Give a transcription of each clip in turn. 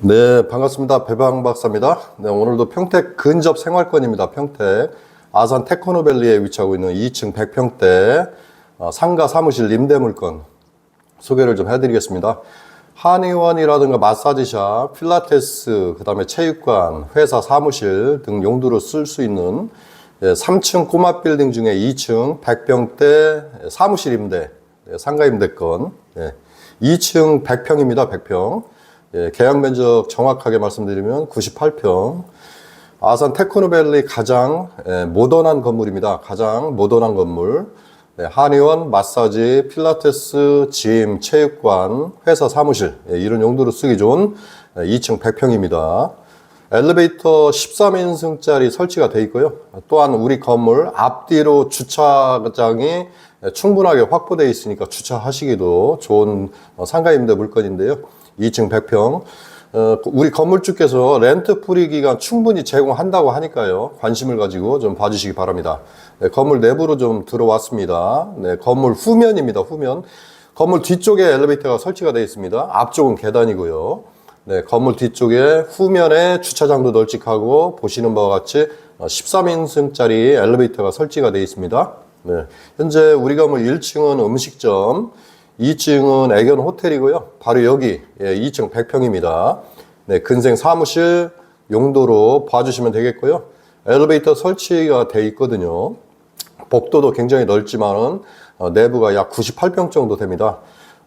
네, 반갑습니다. 배방 박사입니다. 네, 오늘도 평택 근접 생활권입니다. 평택 아산 테크노밸리에 위치하고 있는 2층 100평대 어, 상가 사무실 임대물건 소개를 좀 해드리겠습니다. 한의원이라든가 마사지샵, 필라테스, 그 다음에 체육관, 회사 사무실 등 용도로 쓸 수 있는 예, 3층 꼬마 빌딩 중에 2층 100평대 사무실 임대, 예, 상가 임대권, 예, 2층 100평입니다. 100평. 예, 계약 면적 정확하게 말씀드리면 98평. 아산 테크노밸리 가장 예, 모던한 건물입니다. 가장 모던한 건물. 예, 한의원, 마사지, 필라테스, 짐, 체육관, 회사 사무실 예, 이런 용도로 쓰기 좋은 예, 2층 100평입니다. 엘리베이터 13인승짜리 설치가 되어 있고요. 또한 우리 건물 앞뒤로 주차장이 충분하게 확보되어 있으니까 주차하시기도 좋은 어, 상가임대 물건인데요. 2층 100평. 어, 우리 건물주께서 렌트 프리 기간 충분히 제공한다고 하니까요. 관심을 가지고 좀 봐주시기 바랍니다. 네, 건물 내부로 좀 들어왔습니다. 네, 건물 후면입니다. 후면. 건물 뒤쪽에 엘리베이터가 설치가 되어 있습니다. 앞쪽은 계단이고요. 네, 건물 뒤쪽에 후면에 주차장도 널찍하고 보시는 바와 같이 13인승짜리 엘리베이터가 설치가 되어 있습니다. 네, 현재 우리 건물 1층은 음식점, 2층은 애견 호텔이고요. 바로 여기 예, 2층 100평입니다. 네, 근생 사무실 용도로 봐주시면 되겠고요. 엘리베이터 설치가 돼 있거든요. 복도도 굉장히 넓지만은 어, 내부가 약 98평 정도 됩니다.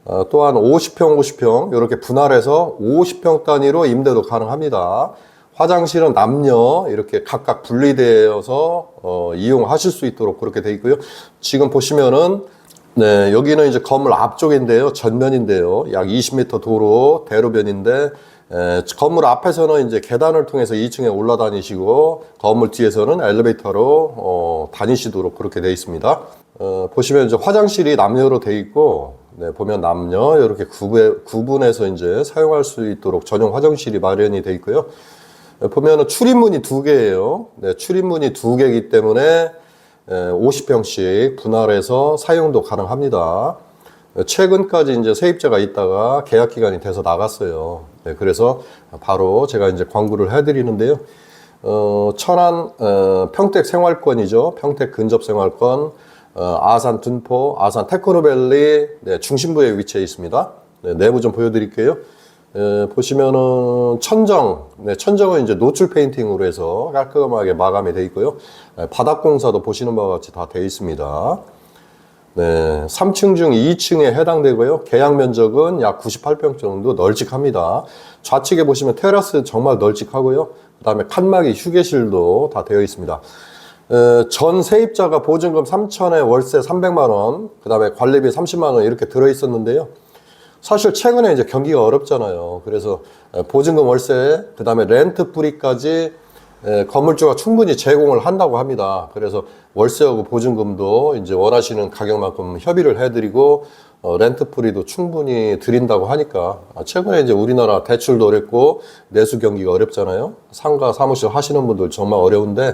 어, 또한 50평, 50평 이렇게 분할해서 50평 단위로 임대도 가능합니다. 화장실은 남녀 이렇게 각각 분리되어서 어, 이용하실 수 있도록 그렇게 돼 있고요. 지금 보시면은 네, 여기는 이제 건물 앞쪽인데요. 전면인데요. 약 20m 도로 대로변인데 에, 건물 앞에서는 이제 계단을 통해서 2층에 올라다니시고 건물 뒤에서는 엘리베이터로 어, 다니시도록 그렇게 되어 있습니다. 어, 보시면 이제 화장실이 남녀로 되어 있고 네, 보면 남녀 이렇게 구분, 구분해서 이제 사용할 수 있도록 전용 화장실이 마련이 되어 있고요. 네, 보면은 출입문이 두 개예요. 네, 출입문이 두 개이기 때문에 50평씩 분할해서 사용도 가능합니다. 최근까지 이제 세입자가 있다가 계약 기간이 돼서 나갔어요. 네, 그래서 바로 제가 이제 광고를 해드리는데요. 어, 천안 어, 평택 생활권이죠. 평택 근접 생활권, 어, 아산 둔포, 아산 테크노밸리 네, 중심부에 위치해 있습니다. 네, 내부 좀 보여드릴게요. 에, 보시면은 천정, 네, 천정은 이제 노출 페인팅으로 해서 깔끔하게 마감이 되어 있고요. 에, 바닥 공사도 보시는 바와 같이 다 되어 있습니다. 네, 3층 중 2층에 해당되고요. 계약 면적은 약 98평 정도 널찍합니다. 좌측에 보시면 테라스 정말 널찍하고요. 그 다음에 칸막이 휴게실도 다 되어 있습니다. 에, 전 세입자가 보증금 3천에 월세 300만 원, 그 다음에 관리비 30만 원 이렇게 들어 있었는데요. 사실 최근에 이제 경기가 어렵잖아요. 그래서 보증금 월세, 그 다음에 렌트 뿌리까지 건물주가 충분히 제공을 한다고 합니다. 그래서 월세하고 보증금도 이제 원하시는 가격만큼 협의를 해드리고 어, 렌트 프리도 충분히 드린다고 하니까 아, 최근에 이제 우리나라 대출도 어렵고 내수 경기가 어렵잖아요. 상가 사무실 하시는 분들 정말 어려운데 에,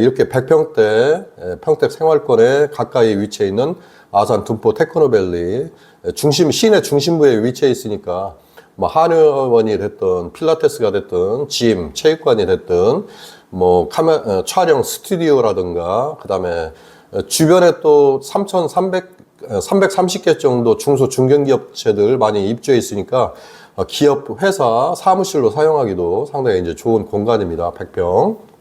이렇게 100평대 에, 평택 생활권에 가까이 위치해 있는 아산 둔포 테크노밸리 중심 시내 중심부에 위치해 있으니까 뭐 한의원이 됐든 필라테스가 됐든 짐 체육관이 됐든 뭐 카메 어, 촬영 스튜디오라든가 그다음에 주변에 또 3,300 330개 정도 중소 중견기업체들 많이 입주해 있으니까 어, 기업 회사 사무실로 사용하기도 상당히 이제 좋은 공간입니다. 100평.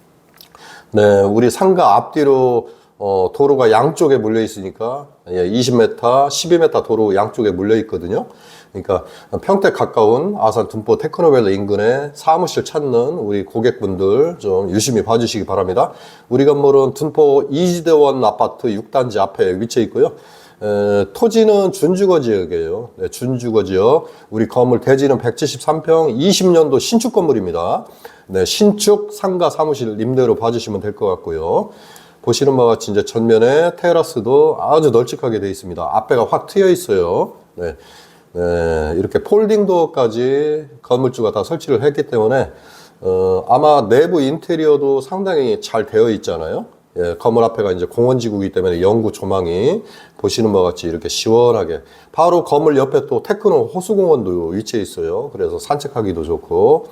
네, 우리 상가 앞뒤로 어, 도로가 양쪽에 물려 있으니까 예, 20m, 12m 도로 양쪽에 물려 있거든요. 그러니까 평택 가까운 아산 둔포 테크노밸리 인근에 사무실 찾는 우리 고객분들 좀 유심히 봐주시기 바랍니다. 우리 건물은 둔포 이지대원 아파트 6단지 앞에 위치해 있고요. 에, 토지는 준주거 지역이에요. 네, 준주거 지역. 우리 건물 대지는 173평, 20년도 신축 건물입니다. 네, 신축 상가 사무실 임대로 봐주시면 될 것 같고요. 보시는 바와 같이 이제 전면에 테라스도 아주 널찍하게 되어 있습니다. 앞에가 확 트여 있어요. 네. 네, 이렇게 폴딩 도어까지 건물주가 다 설치를 했기 때문에 어, 아마 내부 인테리어도 상당히 잘 되어 있잖아요. 예, 건물 앞에가 이제 공원지구이기 때문에 영구 조망이 보시는 바와 같이 이렇게 시원하게 바로 건물 옆에 또 테크노 호수공원도 위치해 있어요. 그래서 산책하기도 좋고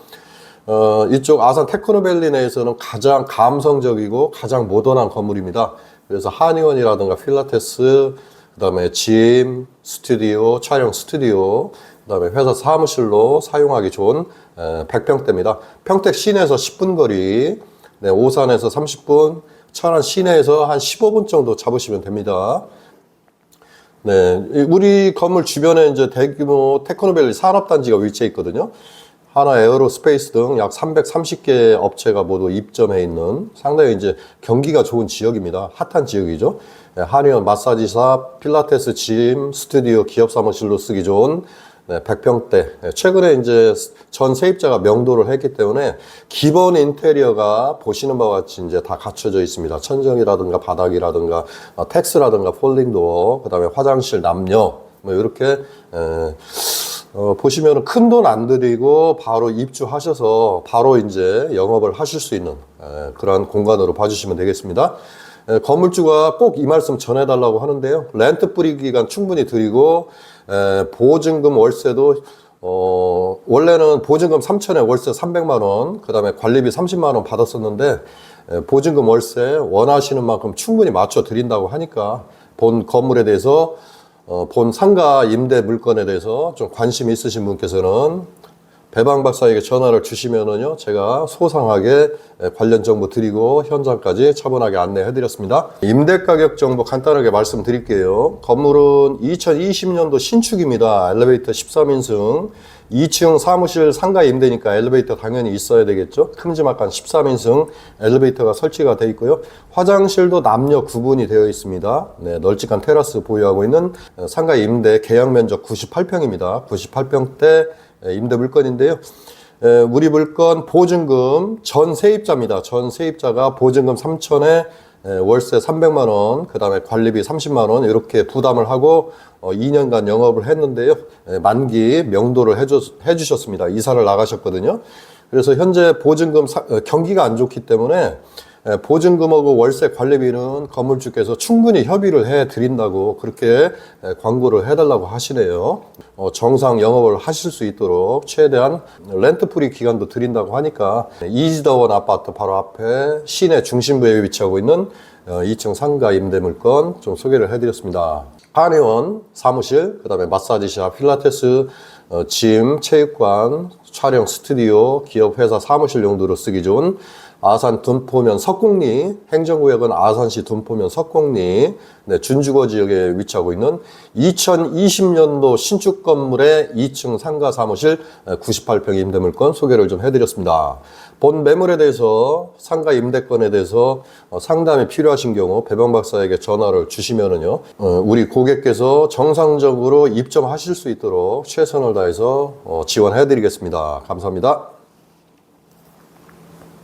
어, 이쪽 아산 테크노밸리 내에서는 가장 감성적이고 가장 모던한 건물입니다. 그래서 한의원이라든가 필라테스, 그 다음에 짐, 스튜디오, 촬영 스튜디오, 그 다음에 회사 사무실로 사용하기 좋은 에, 100평대입니다. 평택 시내에서 10분 거리, 네, 오산에서 30분, 천안 시내에서 한 15분 정도 잡으시면 됩니다. 네, 이 우리 건물 주변에 이제 대규모 테크노밸리 산업단지가 위치해 있거든요. 하나 에어로스페이스 등 약 330개 업체가 모두 입점해 있는 상당히 이제 경기가 좋은 지역입니다. 핫한 지역이죠. 네, 한의원, 마사지샵, 필라테스 짐, 스튜디오, 기업 사무실로 쓰기 좋은 네, 100평대. 네, 최근에 이제 전 세입자가 명도를 했기 때문에 기본 인테리어가 보시는 바와 같이 이제 다 갖춰져 있습니다. 천정이라든가 바닥이라든가 어, 텍스라든가 폴딩 도어, 그 다음에 화장실, 남녀, 뭐 이렇게 에, 어, 보시면 큰 돈 안 들이고 바로 입주하셔서 바로 이제 영업을 하실 수 있는 에, 그러한 공간으로 봐주시면 되겠습니다. 에, 건물주가 꼭 이 말씀 전해달라고 하는데요. 렌트 뿌리 기간 충분히 드리고 에, 보증금 월세도 어, 원래는 보증금 3천에 월세 300만 원, 그 다음에 관리비 30만 원 받았었는데 에, 보증금 월세 원하시는 만큼 충분히 맞춰 드린다고 하니까 본 건물에 대해서 어, 본 상가 임대 물건에 대해서 좀 관심 있으신 분께서는 배방 박사에게 전화를 주시면은요, 제가 소상하게 에, 관련 정보 드리고 현장까지 차분하게 안내해 드렸습니다. 임대 가격 정보 간단하게 말씀드릴게요. 건물은 2020년도 신축입니다. 엘리베이터 13인승. 2층 사무실 상가 임대니까 엘리베이터 당연히 있어야 되겠죠. 큼지막한 13인승 엘리베이터가 설치가 되어 있고요. 화장실도 남녀 구분이 되어 있습니다. 네, 널찍한 테라스 보유하고 있는 어, 상가 임대 계약 면적 98평입니다. 98평대 임대 물건인데요. 에, 우리 물건 보증금 전 세입자입니다. 전 세입자가 보증금 3천에 월세 300만 원, 그 다음에 관리비 30만 원 이렇게 부담을 하고 어, 2년간 영업을 했는데요. 에, 만기 명도를 해주, 해주셨습니다. 이사를 나가셨거든요. 그래서 현재 보증금 사- 어, 경기가 안 좋기 때문에 에, 보증금하고 월세 관리비는 건물주께서 충분히 협의를 해 드린다고 그렇게 에, 광고를 해달라고 하시네요. 어, 정상 영업을 하실 수 있도록 최대한 렌트 프리 기간도 드린다고 하니까 이지더원 아파트 바로 앞에 시내 중심부에 위치하고 있는 어, 2층 상가 임대 물건 좀 소개를 해드렸습니다. 한의원 사무실, 그 다음에 마사지샵, 필라테스, 어, 짐, 체육관, 촬영 스튜디오, 기업 회사 사무실 용도로 쓰기 좋은 아산 둔포면 석곡리, 행정구역은 아산시 둔포면 석곡리, 네, 준주거 지역에 위치하고 있는 2020년도 신축 건물의 2층 상가 사무실 98평 임대 물건 소개를 좀 해드렸습니다. 본 매물에 대해서 상가 임대권에 대해서 어, 상담이 필요하신 경우 배방 박사에게 전화를 주시면은요, 어, 우리 고객께서 정상적으로 입점하실 수 있도록 최선을 다해서 어, 지원해드리겠습니다. 감사합니다.